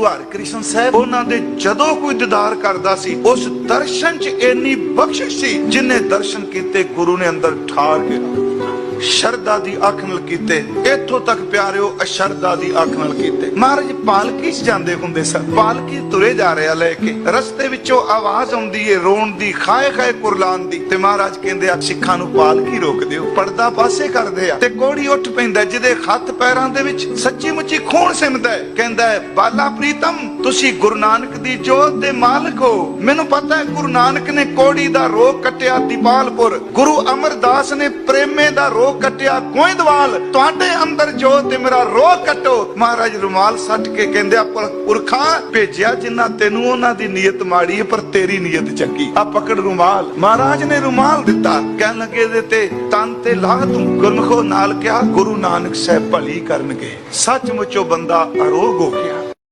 ਗੁਰੂ ਹਰਿਕ੍ਰਿਸ਼ਨ ਸਾਹਿਬ ਉਹਨਾਂ ਦੇ ਜਦੋਂ ਕੋਈ ਦੀਦਾਰ ਕਰਦਾ ਸੀ, ਉਸ ਦਰਸ਼ਨ 'ਚ ਇੰਨੀ ਬਖਸ਼ਿਸ਼ ਸੀ ਜਿਨੇ ਦਰਸ਼ਨ ਕੀਤੇ ਗੁਰੂ ਨੇ ਅੰਦਰ ਠਾਰ ਕੇ ਸ਼ਰਧਾ ਦੀ ਅੱਖ ਨਾਲ ਕੀਤੇ। ਇੱਥੋਂ ਤੱਕ ਪਿਆਰਿਓ ਅਸ਼ਰਧਾ ਦੀ ਅੱਖ ਨਾਲ ਕੀਤੇ। ਮਹਾਰਾਜ, ਪਾਲਕੀ 'ਚ ਜਾਂਦੇ ਹੁੰਦੇ ਸਨ। ਪਾਲਕੀ ਤੁਰੇ ਜਾ ਰਿਹਾ ਲੈ ਕੇ। ਰਸਤੇ ਵਿੱਚੋਂ ਆਵਾਜ਼ ਆਉਂਦੀ ਏ ਰੋਣ ਦੀ, ਖਾਏ ਖਾਏ ਕੁਰਲਾਨ ਦੀ। ਤੇ ਮਹਾਰਾਜ ਕਹਿੰਦੇ ਆ, ਸਿੱਖਾਂ ਨੂੰ ਪਾਲਕੀ ਰੋਕ ਦਿਓ। ਪਰਦਾ ਪਾਸੇ ਕਰਦੇ ਆ। ਤੇ ਕੋੜੀ ਉੱਠ ਪੈਂਦਾ ਜਿਹਦੇ ਹੱਥ ਪੈਰਾਂ ਦੇ ਵਿੱਚ ਸੱਚੀ ਮੁੱਚੀ ਖੂਨ ਸਿਮਦਾ ਹੈ ਕਹਿੰਦਾ ਹੈ ਬਾਲਾ ਪ੍ਰੀਤਮ, ਤੁਸੀਂ ਗੁਰੂ ਨਾਨਕ ਦੀ ਜੋਤ ਦੇ ਮਾਲਕ ਹੋ। ਮੈਨੂੰ ਪਤਾ ਹੈ ਗੁਰੂ ਨਾਨਕ ਨੇ ਕੋੜੀ ਦਾ ਰੋਗ ਕੱਟਿਆ ਦੀਪਾਲਪੁਰ। ਗੁਰੂ ਅਮਰਦਾਸ ਨੇ ਪ੍ਰੇਮੇ ਦਾ ਰੋਗ ਕੱਟਿਆ ਗੋਇੰਦਵਾਲ ਤੁਹਾਡੇ ਅੰਦਰ ਜੋਤ ਤੇ ਮੇਰਾ ਰੋਗ ਕੱਟੋ। ਮਹਾਰਾਜ ਰੁਮਾਲ ਸੱਟ ਕੇ ਕਹਿੰਦੇ ਆ ਪੁਰ- ਭੇਜਿਆ ਜਿੰਨਾ ਤੈਨੂੰ ਉਹਨਾਂ ਦੀ ਨੀਅਤ ਮਾੜੀ ਹੈ, ਪਰ ਤੇਰੀ ਨੀਅਤ ਚੰਗੀ। ਆ ਪਕੜ ਰੁਮਾਲ। ਮਹਾਰਾਜ ਨੇ ਰੁਮਾਲ ਦਿੱਤਾ। ਕਹਿਣ ਲੱਗੇ ਦੇ ਤੇ, ਤਨ ਤੇ ਲਾਹ ਤੂੰ ਗੁਰਮਖੋ ਨਾਲ ਕਿਹਾ, ਗੁਰੂ ਨਾਨਕ ਸਾਹਿਬ ਭਲੀ ਕਰਨਗੇ। ਸੱਚਮੁੱਚ ਉਹ ਬੰਦਾ ਅਰੋਗ ਹੋ ਗਿਆ।